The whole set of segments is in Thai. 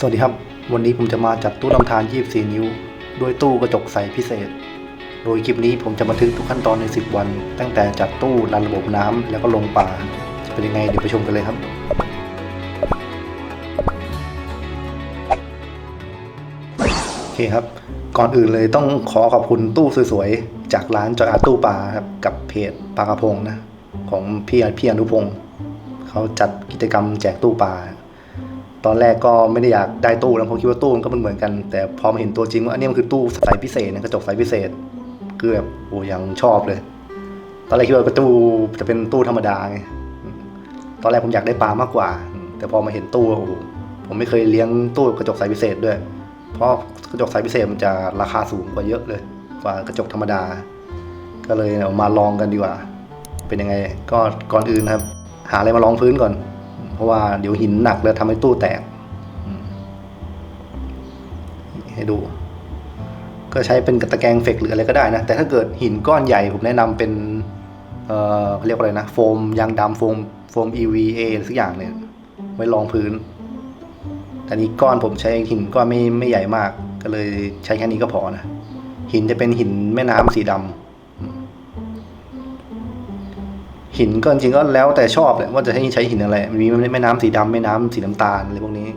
สวัสดีครับ วันนี้ผมจะมาจัดตู้ลำธาร 24 นิ้ว ด้วยตู้กระจกใสพิเศษ โดยคลิปนี้ผมจะบันทึกทุกขั้นตอนใน 10 วัน ตั้งแต่จัดตู้รันระบบน้ำแล้วก็ลงป่า จะเป็นยังไงเดี๋ยวไปชมกันเลยครับ โอเคครับ ก่อนอื่นเลยต้องขอขอบคุณตู้สวยๆ จากร้านจอยอาตู้ปลาครับกับเพจปลากระพงนะ ของพี่พี่อนุพงศ์เขาจัดกิจกรรมแจกตู้ปลา ตอนแรกก็ไม่ได้อยากได้ตู้นะผมคิดว่าตู้มันก็มันเหมือนกัน แต่พอมาเห็นตัวจริงว่าอันนี้มันคือตู้ใสพิเศษนะกระจกใสพิเศษคือแบบโอ้ยังชอบเลย ตอนแรกคิดว่าตู้จะเป็นตู้ธรรมดาไงตอนแรกผมอยากได้ปลามากกว่า แต่พอมาเห็นตู้โอ้โหผมไม่เคยเลี้ยงตู้กระจกใสพิเศษด้วย เพราะกระจกใสพิเศษมันจะราคาสูงกว่าเยอะเลย กว่ากระจกธรรมดา ก็เลยเอามาลองกันดีกว่า เป็นยังไงก็ก่อนอื่นนะครับ หาอะไรมาลองพื้นก่อน เพราะว่าเดี๋ยวหินหนักแล้วทำให้ตู้แตกให้ดู ก็ใช้เป็นตะแกรงเฟกหรืออะไรก็ได้นะ แต่ถ้าเกิดหินก้อนใหญ่ผมแนะนำเป็น เอ่อเรียกว่าอะไรนะ โฟมยางดำโฟมโฟม EVA หรือสักอย่างเนี่ยไว้รองพื้น แต่นี้ก้อนผมใช้หินก้อนไม่ไม่ใหญ่มาก ก็เลยใช้แค่นี้ก็พอนะ หินจะเป็นหินแม่น้ำสีดำ หินก็จริงก็แล้วแต่ชอบแหละว่าจะให้ใช้หินอะไรมีแม่น้ำสีดำแม่น้ำสีน้ำตาลอะไรพวกนี้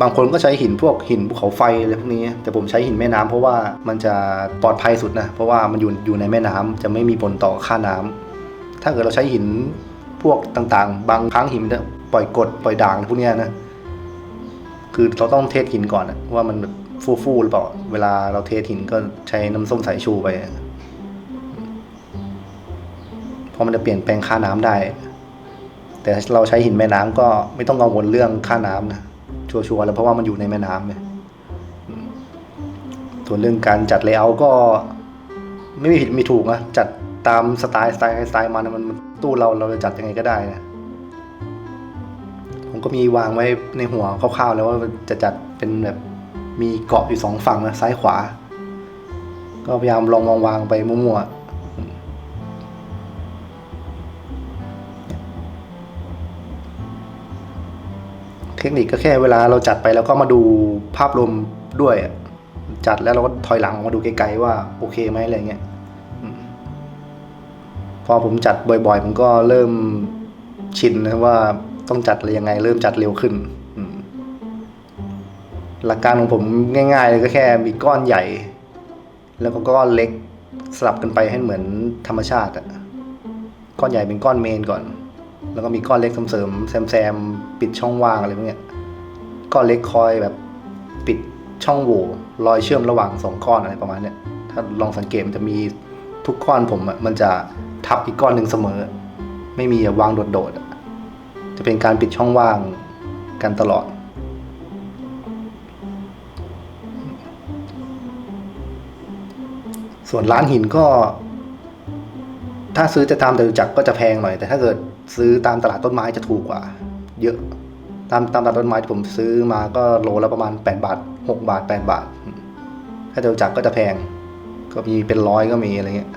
บางคนก็ใช้หินพวกหินภูเขาไฟอะไรพวกนี้ แต่ผมใช้หินแม่น้ำเพราะว่ามันจะปลอดภัยสุดนะเพราะว่ามันอยู่อยู่ในแม่น้ำจะไม่มีผลต่อค่าน้ำถ้าเกิดเราใช้หินพวกต่างๆ บางครั้งหินจะปล่อยกรดปล่อยด่างพวกนี้นะคือเราต้องเทสหินก่อนอะว่ามันแบบฟูหรือเปล่าเวลาเราเทสหินก็ใช้น้ำส้มสายชูไป ราะมันจะเปลี่ยนแปลงค่าน้ำได้ แต่เราใช้หินแม่น้ำก็ไม่ต้องกังวลเรื่องค่าน้ำนะชัวร์ๆแล้วเพราะว่ามันอยู่ในแม่น้ำเนี่ยส่วนเรื่องการจัดเลเยอร์ก็ ไม่มีผิดไม่ถูกนะจัดตามสไตล์สไตล์สไตล์มันมันตู้เราเราจะจัดยังไงก็ได้นะผมก็มีวางไว้ในหัวคร่าวๆแล้วว่าจะจัดเป็นแบบมีเกาะอยู่สองฝั่งนะซ้ายขวา ก็พยายามลองวางวางๆไปมั่วๆ เทคนิคก็แค่เวลาเราจัดไปแล้วก็มาดูภาพรวมด้วย จัดแล้วเราก็ถอยหลังมาดูไกลๆว่าโอเคไหมอะไรเงี้ยพอผมจัดบ่อยๆผมก็เริ่มชินนะว่าต้องจัดอะไรยังไง เริ่มจัดเร็วขึ้นหลักการของผมง่ายๆเลยก็แค่มีก้อนใหญ่ แล้วก็ก้อนเล็กสลับกันไปให้เหมือนธรรมชาติอะก้อนใหญ่เป็นก้อนเมนก่อน แล้วก็มีก้อนเล็กเสริมๆแซมๆปิดช่องว่างอะไรพวกเนี้ยก้อนเล็กคอยแบบปิดช่องโหว่รอยเชื่อมระหว่างสองก้อนอะไรประมาณเนี้ยถ้าลองสังเกตมันจะมีทุกก้อนผมอะมันจะทับอีกก้อนหนึ่งเสมอ ไม่มีวางโดดๆจะเป็นการปิดช่องว่างกันตลอด ส่วนร้านหินก็ ถ้าซื้อจะตามจตุจักก็จะแพงหน่อย แต่ถ้าเกิด ซื้อตามตลาดต้นไม้จะถูกกว่า เยอะ ตามตามตลาดต้นไม้ที่ผมซื้อมาก็โลละประมาณ 8 บาท 6 บาท 8 บาท ถ้าจตุจักก็จะแพง ก็มีเป็นร้อยก็มีอะไรเงี้ย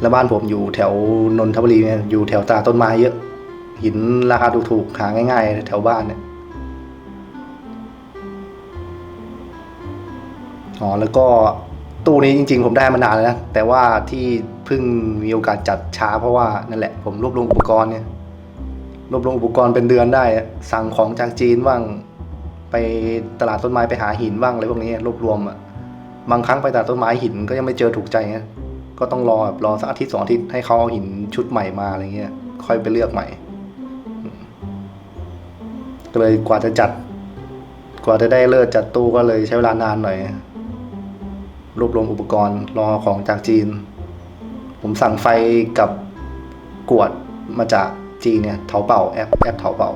แล้วบ้านผมอยู่แถวนนทบุรีเนี่ยอยู่แถวตลาดต้นไม้เยอะ หินราคาถูกๆหาง่าย ๆ แถวบ้านเนี่ยอ๋อแล้วก็ ตู้นี้จริงๆ ผมได้มานานแล้วนะ แต่ว่าที่เพิ่งมีโอกาสจัดช้าเพราะว่านั่นแหละผมรวบรวมอุปกรณ์เนี่ยรวบรวมอุปกรณ์เป็นเดือนได้ สั่งของจากจีนบ้างไปตลาดต้นไม้ไปหาหินบ้างอะไรพวกนี้รวบรวมอะบางครั้งไปตลาดต้นไม้หินก็ยังไม่เจอถูกใจนะก็ต้องรอแบบรอสักอาทิตย์สองอาทิตย์ให้เขาเอาหินชุดใหม่มาอะไรเงี้ยค่อยไปเลือกใหม่ก็เลยกว่าจะจัด กว่าจะได้เลิศจัดตู้ก็เลยใช้เวลานานหน่อย รวบรวมอุปกรณ์รอของจากจีน ผมสั่งไฟกับกวดมาจากจีนเนี่ยเถาเป่าแอปแอปเถาเป่า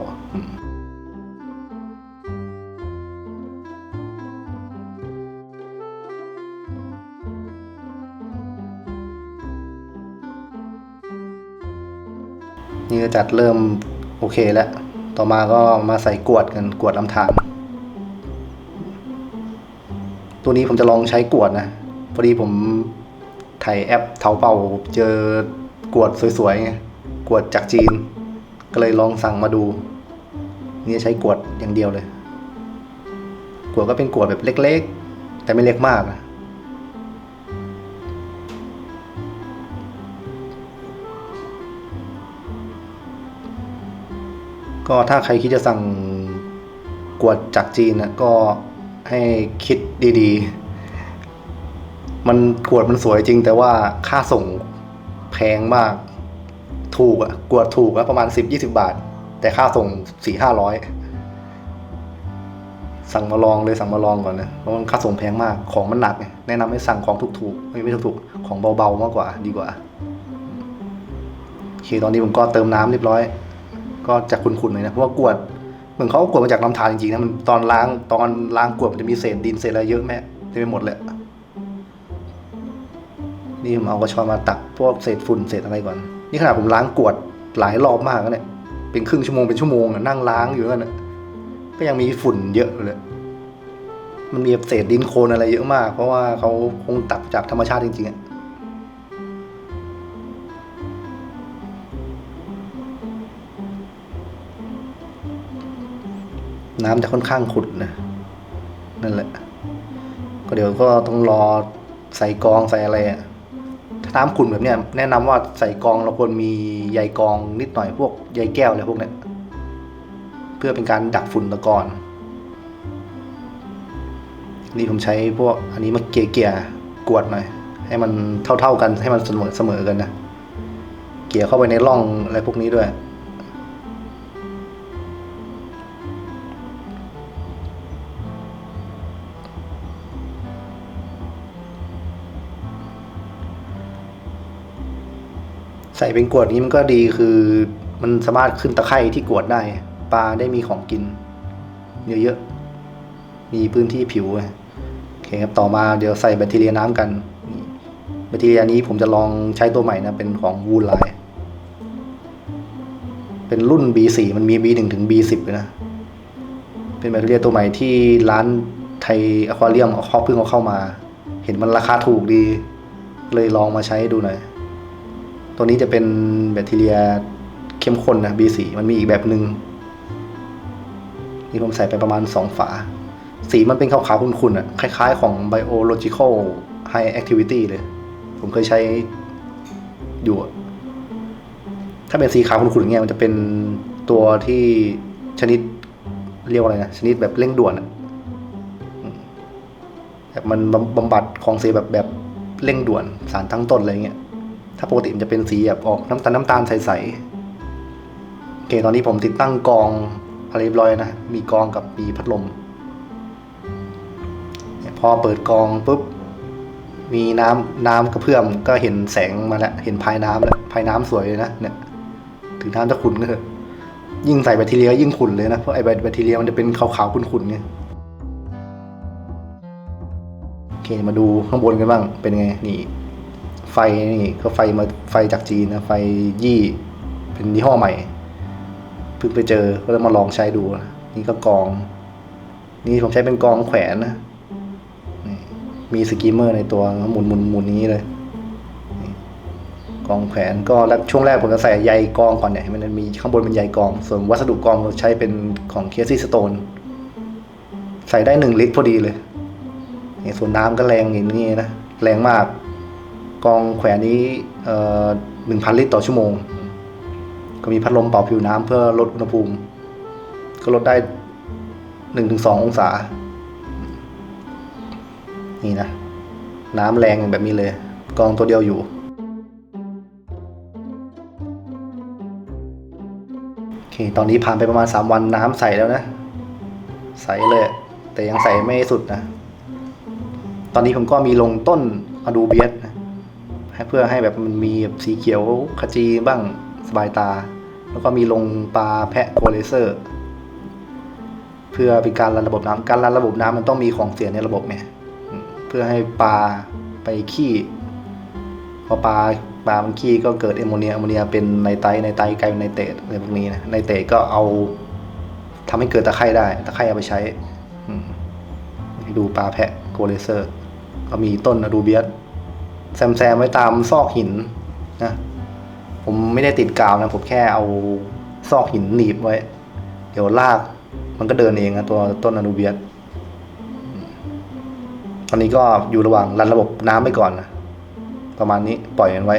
นี่ก็จัดเริ่มโอเคแล้ว ต่อมาก็มาใส่กวดกันกวดลำธาร ตัวนี้ผมจะลองใช้กวดนะ พอดีผมถ่ายแอปเถาเป่าเจอกวดสวยๆไงกวดจากจีน ก็เลยลองสั่งมาดู นี่จะใช้กวดอย่างเดียวเลย กวดก็เป็นกวดแบบเล็กๆ แต่ไม่เล็กมากนะก็ถ้าใครคิดจะสั่งกวดจากจีนนะก็ ให้คิดดีๆ มันกวดมันสวยจริง แต่ว่าค่าส่งแพงมาก ถูกอะกวดถูกอะประมาณสิบยี่สิบาท แต่ค่าส่งสี่ห้าร้อยสั่งมาลองเลยสั่งมาลองก่อนนะเพราะมันค่าส่งแพงมากของมันหนักแนะนำให้สั่งของถูกๆไม่ไม่ถูกๆของเบาๆมากกว่า ดีกว่าโอเคตอนนี้ผมก็เติมน้ำเรียบร้อย ก็จะขุ่นๆเลยนะเพราะว่ากวด เหมือนเขากวดมาจากน้ำทานจริงๆนะมันตอนล้างตอนล้างกวดมันจะมีเศษดินเศษอะไรเยอะแม่เต็มไปหมดเลยนี่ผมเอากระชอนมาตักพวกเศษฝุ่นเศษอะไรก่อน นี่ขนาดผมล้างกวดหลายรอบมากแล้วเนี่ยเป็นครึ่งชั่วโมงเป็นชั่วโมงอะนั่งล้างอยู่นั่นก็ยังมีฝุ่นเยอะเลย มันมีเศษดินโคลนอะไรเยอะมาก เพราะว่าเขาคงตักจากธรรมชาติจริงๆอะ น้ำจะค่อนข้างขุ่นนะนั่นแหละ ก็เดี๋ยวก็ต้องรอใส่กองใส่อะไรอะถ้าน้ำขุ่นแบบเนี้ยแนะนำว่าใส่กองเราควรมีใยกองนิดหน่อยพวกใยแก้วอะไรพวกเนี้ยเพื่อเป็นการดักฝุ่นตะกอนนี่ผมใช้พวกอันนี้มาเกี่ยกวดหน่อย ให้มันเท่าๆกันให้มันเสมอเสมอกันนะ เกี่ยเข้าไปในร่องอะไรพวกนี้ด้วย ใส่เป็นกวดนี้มันก็ดีคือมันสามารถขึ้นตะไคร่ที่กวดได้ ปลาได้มีของกิน เยอะๆ มีพื้นที่ผิวโอเคครับต่อมาเดี๋ยวใส่แบคทีเรียน้ำกันแบคทีเรียนี้ผมจะลองใช้ตัวใหม่นะ เป็นของวูลไลเป็นรุ่น B4 มันมี B1 ถึง B10 เลยนะ เป็นแบคทีเรียตัวใหม่ที่ร้านไทยอควาเรียมเขาเพิ่งเอาเข้ามา เห็นมันราคาถูกดี เลยลองมาใช้ดูหน่อย ตัวนี้จะเป็นแบคทีเรียเข้มข้นนะ B4 มันมีอีกแบบหนึง่งนี่ผมใส่ไปประมาณ 2 ฝา สีมันเป็นขาวๆขุ่นๆอะ คล้ายๆของ biological high activity เลย ผมเคยใช้อยู่ ถ้าเป็นสีขาวขุ่นๆอย่างเงี้ยมันจะเป็นตัวที่ชนิดเรียกว่าอะไรนะ ชนิดแบบเร่งด่วนอะแบบมันบำบำบัดของเสียแบบแบบเร่งด่วนสารทั้งต้นอะไรเงี้ย ถ้าปกติมันจะเป็นสีแบบออกน้ำตาลน้ำตาลใสๆโอเคตอนนี้ผมติดตั้งกองอะไรเรียบร้อยนะ มีกองกับมีพัดลม พอเปิดกองปุ๊บ มีน้ำน้ำกระเพื่อมก็เห็นแสงมาแล้ว เห็นภายน้ำแล้ว ภายน้ำสวยเลยนะ เนี่ย ถึงน้ำจะขุ่นก็เถอะ ยิ่งใส่แบคทีเรียยิ่งขุ่นเลยนะ เพราะไอ้แบคทีเรียมันจะเป็นขาวๆขุ่นๆไงโอเค มาดูข้างบนกันบ้าง เป็นไง นี่ ไฟนี่ก็ไฟมาไฟจากจีนนะไฟยี่เป็นยี่ห้อใหม่เพิ่งไปเจอก็เลยมาลองใช้ดู นี่ก็กอง นี่ผมใช้เป็นกองแขวนนะนี่มีสกิมเมอร์ในตัวหมุนหมุนหมุนนี้เลยกองแขวนก็แล้วช่วงแรกผมจะใส่ใยกองก่อนเนี่ยมันมีข้างบนเป็นใยกอง ส่วนวัสดุกองเราใช้เป็นของเคซี่สโตนใส่ได้หนึ่งลิตรพอดีเลยส่วนน้ำก็แรงอย่างนี้นะ แรงมาก กองแขวนนี้หนึ่งพันลิตรต่อชั่วโมง ก็มีพัดลมเป่าผิวน้ำเพื่อลดอุณหภูมิ ก็ลดได้หนึ่งถึงสององศา นี่นะ น้ำแรงแบบนี้เลย กองตัวเดียวอยู่ โอเค ตอนนี้ผ่านไปประมาณสามวันน้ำใสแล้วนะ ใสเลย แต่ยังใสไม่สุดนะ ตอนนี้ผมก็มีลงต้นอะดูเบียสนะ เพื่อให้แบบมันมีแบบสีเขียวขจีบ้างสบายตา แล้วก็มีลงปลาแพะโกเลเซอร์ เพื่อเป็นการรันระบบน้ำการรันระบบน้ำมันต้องมีของเสียในระบบเนี่ยเพื่อให้ปลาไปขี้พอปลาปลามันขี้ก็เกิดแอมโมเนียแอมโมเนียเป็นไนไตรไนไตรกลายเป็นไนเตรตอะไรพวกนี้นะไนเตรตก็เอาทำให้เกิดตะไคร่ได้ ตะไคร่เอาไปใช้ให้ดูปลาแพะโกเลเซอร์ ก็มีต้นอะดูเบียส แซมแซมไว้ตามซอกหินนะผมไม่ได้ติดกาวนะผมแค่เอาซอกหินหนีบไว้ เดี๋ยวลากมันก็เดินเองนะตัวต้นอนูเบียสตอนนี้ก็อยู่ระหว่างรันระบบน้ำไปก่อนนะประมาณนี้ปล่อยมันไว้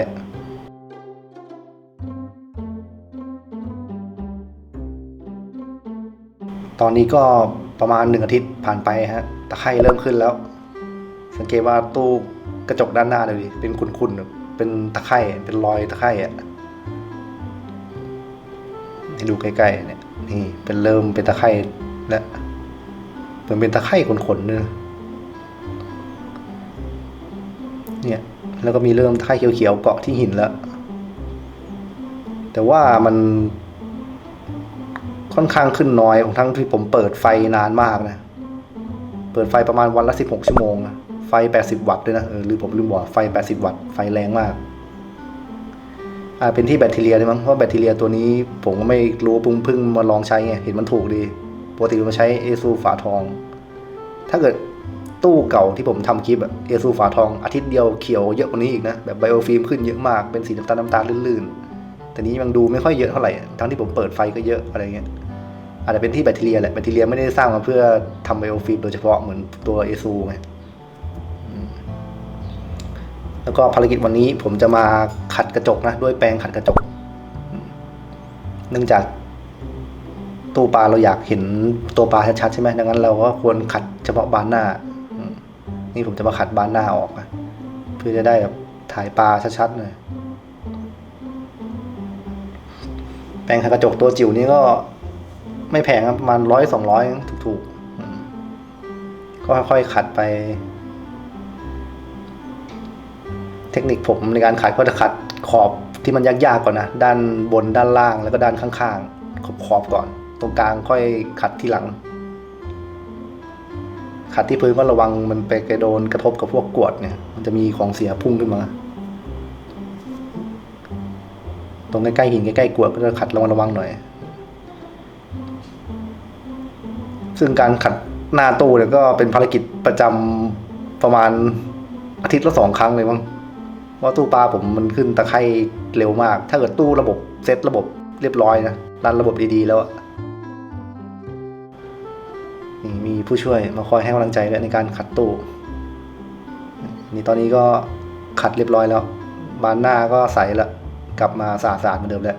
ตอนนี้ก็ประมาณหนึ่งอาทิตย์ผ่านไปฮะตะไคร่เริ่มขึ้นแล้ว สังเกตว่าตู้ กระจกด้านหน้าเลยดิเป็นขุนๆเป็นตะไคร่เป็นรอยตะไคร่อะให้ดูใกล้ๆเนี่ยนี่เป็นเริ่มเป็นตะไคร่แล้วเหมือนเป็นตะไคร่ขนๆเนยเนี่ยแล้วก็มีเริ่มตะไคร่เขียวๆเกาะที่หินแล้วแต่ว่ามันค่อนข้างขึ้นน้อยของทั้งที่ผมเปิดไฟนานมากนะ เปิดไฟประมาณวันละสิบหกชั่วโมงนะ ไฟแปดสิบวัตต์ด้วยนะเออหรือผมลืมบอกไฟแปดสิบวัตต์ไฟแรงมากอ่าเป็นที่แบคทีเรียเลยมั้งเพราะแบคทีเรียตัวนี้ผมก็ไม่รู้ปุ้งพิ่งมาลองใช้ไงเห็นมันถูกดีปกติผมใช้เอซูฝาทอง ถ้าเกิดตู้เก่าที่ผมทำคลิปเอซูฝาทอง อาทิตย์เดียวเขียวเยอะกว่านี้อีกนะแบบไบโอฟิล์มขึ้นเยอะมากเป็นสีน้ำตาลน้ำตาลลื่นๆ แต่นี้ยังดูไม่ค่อยเยอะเท่าไหร่ทั้งที่ผมเปิดไฟก็เยอะอะไรเงี้ยอาจจะเป็นที่แบคทีเรียแหละแบคทีเรียไม่ได้สร้างมาเพื่อทำไบโอฟิล์มโดยเฉพาะเหมือนตัวเอซูไง แล้วก็ภารกิจวันนี้ผมจะมาขัดกระจกนะ ด้วยแปรงขัดกระจก เนื่องจากตู้ปลาเราอยากเห็นตัวปลาชัดๆใช่ไหมดังนั้นเราก็ควรขัดเฉพาะบานหน้า นี่ผมจะมาขัดบานหน้าออกนะเพื่อจะได้แบบถ่ายปลาชัดๆหน่อยแปรงขัดกระจกตัวจิ๋วนี้ก็ไม่แพงครับประมาณร้อยสองร้อยถูกๆก็ค่อยๆขัดไป เทคนิคผมในการขัดก็จะขัดขอบที่มันยากๆก่อนนะ ด้านบนด้านล่างแล้วก็ด้านข้างๆ ขอบขอบก่อน ตรงกลางค่อยขัดที่หลัง ขัดที่พื้นก็ระวังมันไปกระโดนกระทบกับพวกกวดเนี่ย มันจะมีของเสียพุ่งขึ้นมา ตรงใกล้ๆหินใกล้ๆกวดก็จะขัดระวังระวังๆหน่อย ซึ่งการขัดหน้าตู้เนี่ยก็เป็นภารกิจประจำประมาณอาทิตย์ละสองครั้งเลยมั้ง เพราะตู้ปลาผมมันขึ้นตะไคร่เร็วมาก ถ้าเกิดตู้ระบบเซตระบบเรียบร้อยนะรันระบบดีๆแล้วอะนี่มีผู้ช่วยมาคอยให้กำลังใจด้วยในการขัดตู้ นี่ตอนนี้ก็ขัดเรียบร้อยแล้ว บานหน้าก็ใสละกลับมาสะอาดๆเหมือนเดิมแล้ว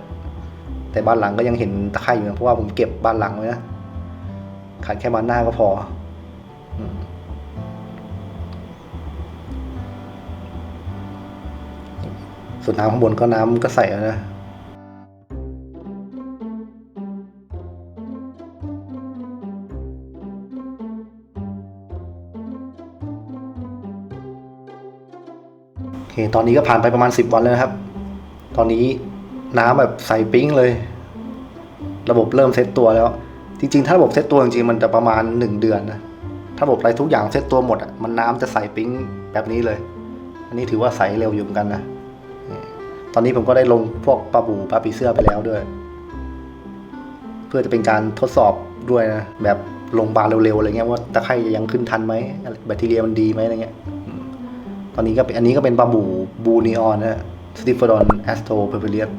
แต่บ้านหลังก็ยังเห็นตะไคร่อยู่นะเพราะว่าผมเก็บบ้านหลังไว้นะขัดแค่บานหน้าก็พอ ส่วนน้ำข้างบนก็น้ำก็ใส่แล้วนะโอเคตอนนี้ก็ผ่านไปประมาณสิบวันแล้วนะครับ ตอนนี้น้ำแบบใสปิ๊งเลย ระบบเริ่มเซตตัวแล้ว จริงๆ ถ้าระบบเซตตัวจริงๆมันจะประมาณหนึ่งเดือนนะถ้าระบบอะไรทุกอย่างเซตตัวหมดอะมันน้ำจะใสปิ๊งแบบนี้เลย อันนี้ถือว่าใสเร็วอยู่เหมือนกันนะ ตอนนี้ผมก็ได้ลงพวกปลาบูปลาปีเสื้อไปแล้วด้วย เพื่อจะเป็นการทดสอบด้วยนะ แบบลงบาเร็วๆอะไรเงี้ยว่าตะไคร่จะยังขึ้นทันไหมแบคทีเรียมันดีไหมอะไรเงี้ยตอนนี้ก็เป็นอันนี้ก็เป็นปลาบูบูนีออนนะสติฟดอนแอสโตเพอร์เปเรียส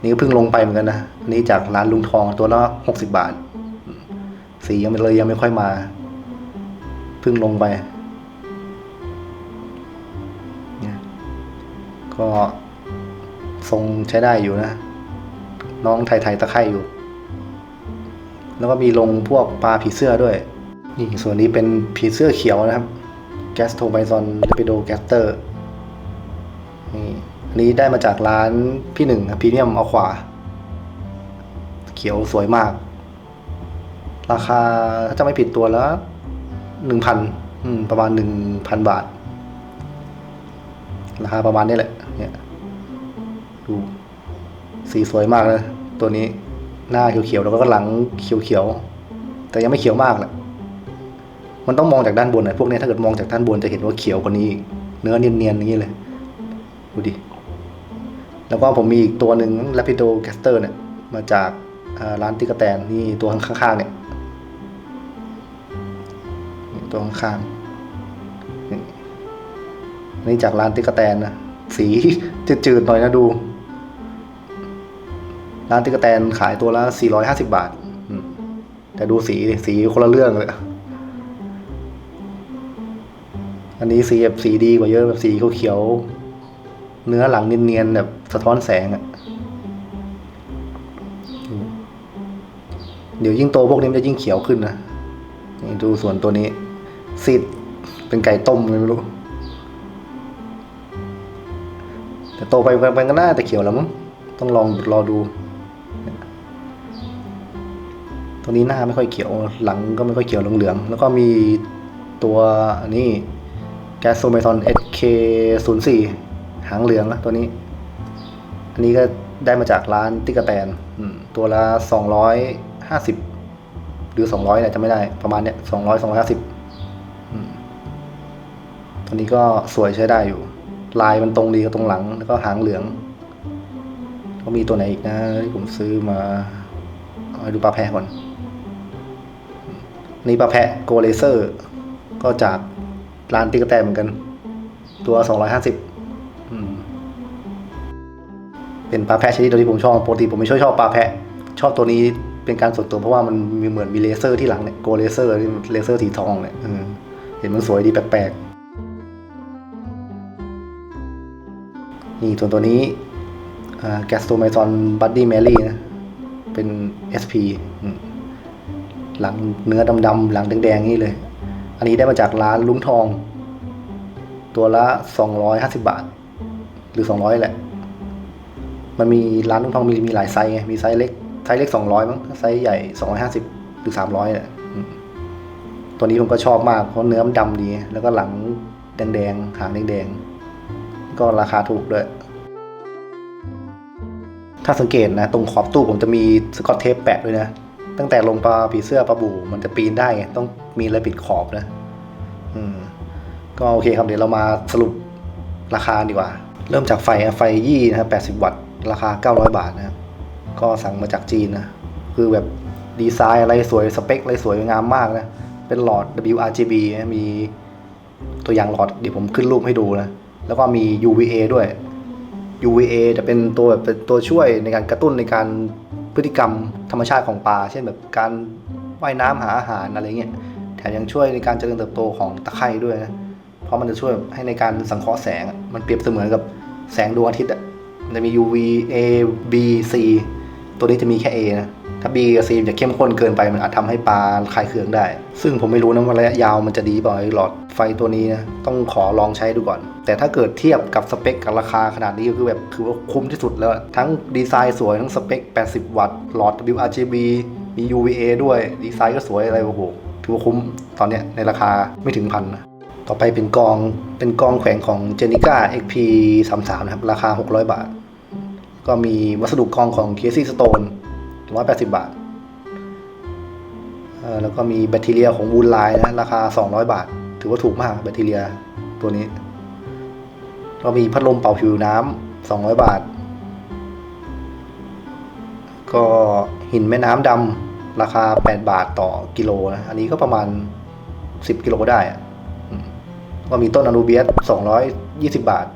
นี่ก็เพิ่งลงไปเหมือนกันนะอันนี้จากร้านลุงทองตัวละหกสิบาท สียังเลยยังไม่ค่อยมา เพิ่งลงไป ก็ทรงใช้ได้อยู่นะ น้องไทยไทยตะไคร่อยู่ แล้วก็มีลงพวกปลาผีเสื้อด้วย นี่ส่วนนี้เป็นผีเสื้อเขียวนะครับ แกสโทไบซอนเลปิโดแกสเตอร์ นี่อันนี้ได้มาจากร้านพี่หนึ่งพรีเมียมเอาขวา เขียวสวยมาก ราคาถ้าจะไม่ผิดตัวแล้วหนึ่งพันประมาณหนึ่งพันบาท ราคาประมาณนี้แหละ ดูสีสวยมากเลยตัวนี้หน้าเขียวๆแล้วก็หลังเขียวๆแต่ยังไม่เขียวมากแหละมันต้องมองจากด้านบนนะพวกนี้ถ้าเกิดมองจากด้านบนจะเห็นว่าเขียวกว่านี้อีกเนื้อเนียนๆอย่างนี้เลยดูดิแล้วก็ผมมีอีกตัวหนึ่ง Rapido Caster เนี่ย มาจากร้านติกกะแตนนี่ตัวข้างๆเนี่ยตัวข้างๆนี่นี่จากร้านติกกะแตนนะสีจืดๆหน่อยนะดู ร้านติกกะแตนขายตัวละ 450 บาท แต่ดูสีดิสีคนละเรื่องเลย อันนี้สีแบบสีดีกว่าเยอะแบบสีเขียวๆเนื้อหลังเนียนๆแบบสะท้อนแสงอะเดี๋ยวยิ่งโตพวกนี้มันจะยิ่งเขียวขึ้นนะ นี่ดูส่วนตัวนี้ซีดเป็นไก่ต้มเลยไม่รู้ แต่โตไปไปก็น่าจะเขียวแล้วมั้ง ต้องลองรอดู ตัวนี้หน้าไม่ค่อยเขียว หลังก็ไม่ค่อยเขียวเหลืองๆแล้วก็มีตัวนนี้แกสโซเมทอน SK04 หางเหลืองนะตัวนี้ อันนี้ก็ได้มาจากร้านติกกะแตนตัวละสองร้อยห้าสิบหรือสองร้อยเนี่ยจะไม่ได้ประมาณเนี้ยสองร้อยสองร้อยห้าสิบตัวนี้ก็สวยใช้ได้อยู่ ลายมันตรงดีกับตรงหลัง แล้วก็หางเหลือง ก็มีตัวไหนอีกนะที่ผมซื้อมาเอาดูปลาแพะก่อน นี่ปลาแพะโกเลเซอร์ ก็จากร้านติ๊กแตเหมือนกัน ตัวสองร้อยห้าสิบเป็นปลาแพะชนิดเดียวที่ผมชอบปกติผมไม่ชอบชอบปลาแพะ ชอบตัวนี้เป็นการส่วนตัวเพราะว่ามันมีเหมือนมีเลเซอร์ที่หลังเนี่ยโกเลเซอร์เลเซอร์สีทองเนี่ยเห็นมันสวยดีแปลกๆนี่ตัวนตัวนี้แกสโตไมซอนบัดดี้แมรี่นะ เป็น SP อืม หลังเนื้อดำๆหลังแดงๆนี่เลย อันนี้ได้มาจากร้านลุงทอง ตัวละสองร้อยห้าสิบาท หรือสองร้อยแหละ มันมีร้านลุงทองมีมีหลายไซส์ไงมีไซส์เล็กไซส์เล็กสองร้อยมั้งไซส์ใหญ่สองร้อยห้าสิบหรือสามร้อยแหละตัวนี้ผมก็ชอบมากเพราะเนื้อมันดำดี แล้วก็หลังแดงๆหางแดงๆก็ราคาถูกด้วยถ้าสังเกตนะ ตรงขอบตู้ผมจะมีสกอตเทปแปะด้วยนะ ตั้งแต่ลงปลาผีเสื้อปลาบูมันจะปีนได้ไงต้องมีอะไรปิดขอบนะ อืม ก็โอเคครับเดี๋ยวเรามาสรุปราคาดีกว่า เริ่มจากไฟไฟยี่นะครับ80วัตต์ราคา900บาทนะครับ ก็สั่งมาจากจีนนะ คือแบบดีไซน์อะไรสวยสเปคอะไรสวยงามมากนะ เป็นหลอด WRGB นะมีตัวอย่างหลอดเดี๋ยวผมขึ้นรูปให้ดูนะ แล้วก็มี UVA ด้วย UVA จะเป็นตัวแบบเป็นตัวช่วยในการกระตุ้นในการ พฤติกรรมธรรมชาติของปลา เช่นแบบการว่ายน้ำหาอาหารอะไรเงี้ย แถมยังช่วยในการเจริญเติบโตของตะไคร่ด้วยนะ เพราะมันจะช่วยให้ในการสังเคราะห์แสง มันเปรียบเสมือนกับแสงดวงอาทิตย์อะ มันจะมี UV A B C ตัวนี้จะมีแค่ A นะ ถ้า B กับ C มันจะเข้มข้นเกินไปมันอาจทำให้ปลาคลายเคืองได้ ซึ่งผมไม่รู้นะว่าระยะยาวมันจะดีเปล่าไอ้หลอดไฟตัวนี้นะต้องขอลองใช้ดูก่อน แต่ถ้าเกิดเทียบกับสเปคกับราคาขนาดนี้ก็คือแบบคือว่าคุ้มที่สุดแล้ว ทั้งดีไซน์สวยทั้งสเปค 80 วัตต์หลอด WRGB มี UVA ด้วย ดีไซน์ก็สวยอะไรโอ้โหถือว่าคุ้มตอนเนี้ยในราคาไม่ถึงพันนะต่อไปเป็นกองเป็นกองแขวนของ j e n i c a XP 3 3นะครับราคา 600 บาท ก็มีวัสดุกองของ Casey Stone เอ่อแล้วก็มีแบตเตอรี่ของ w o o l i นะราคา 200 บาท ถือว่าถูกมากแบตเตอรี่ตัวนี้ ก็มีพัดลมเป่าผิวน้ำ200 บาท ก็หินแม่น้ำดำราคา 8 บาทต่อกิโลนะ อันนี้ก็ประมาณ 10 กิโลได้ ก็มีต้นอนูเบียสสองร้อยยี่สิบาท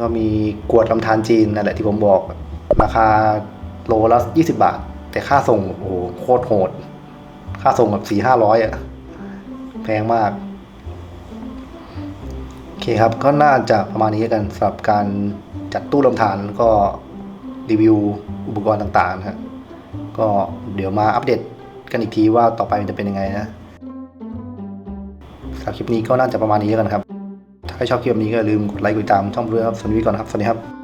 ก็มีกวดลำธารจีนนั่นแหละที่ผมบอก ราคา โลละยี่สิบาท แต่ค่าส่งโอ้โหโคตรโหด ค่าส่งแบบสี่ห้าร้อยอะแพงมาก โอเคครับก็น่าจะประมาณนี้กันสำหรับการจัดตู้ลำธารก็รีวิวอุปกรณ์ต่างๆนะฮะก็เดี๋ยวมาอัปเดตกันอีกทีว่าต่อไปมันจะเป็นยังไงนะสำหรับคลิปนี้ก็น่าจะประมาณนี้แล้วกันครับ ถ้าใครชอบคลิปนี้ก็อย่าลืมกดไลค์กดติดตามช่องด้วยครับสวัสดีก่อนครับ สวัสดีครับ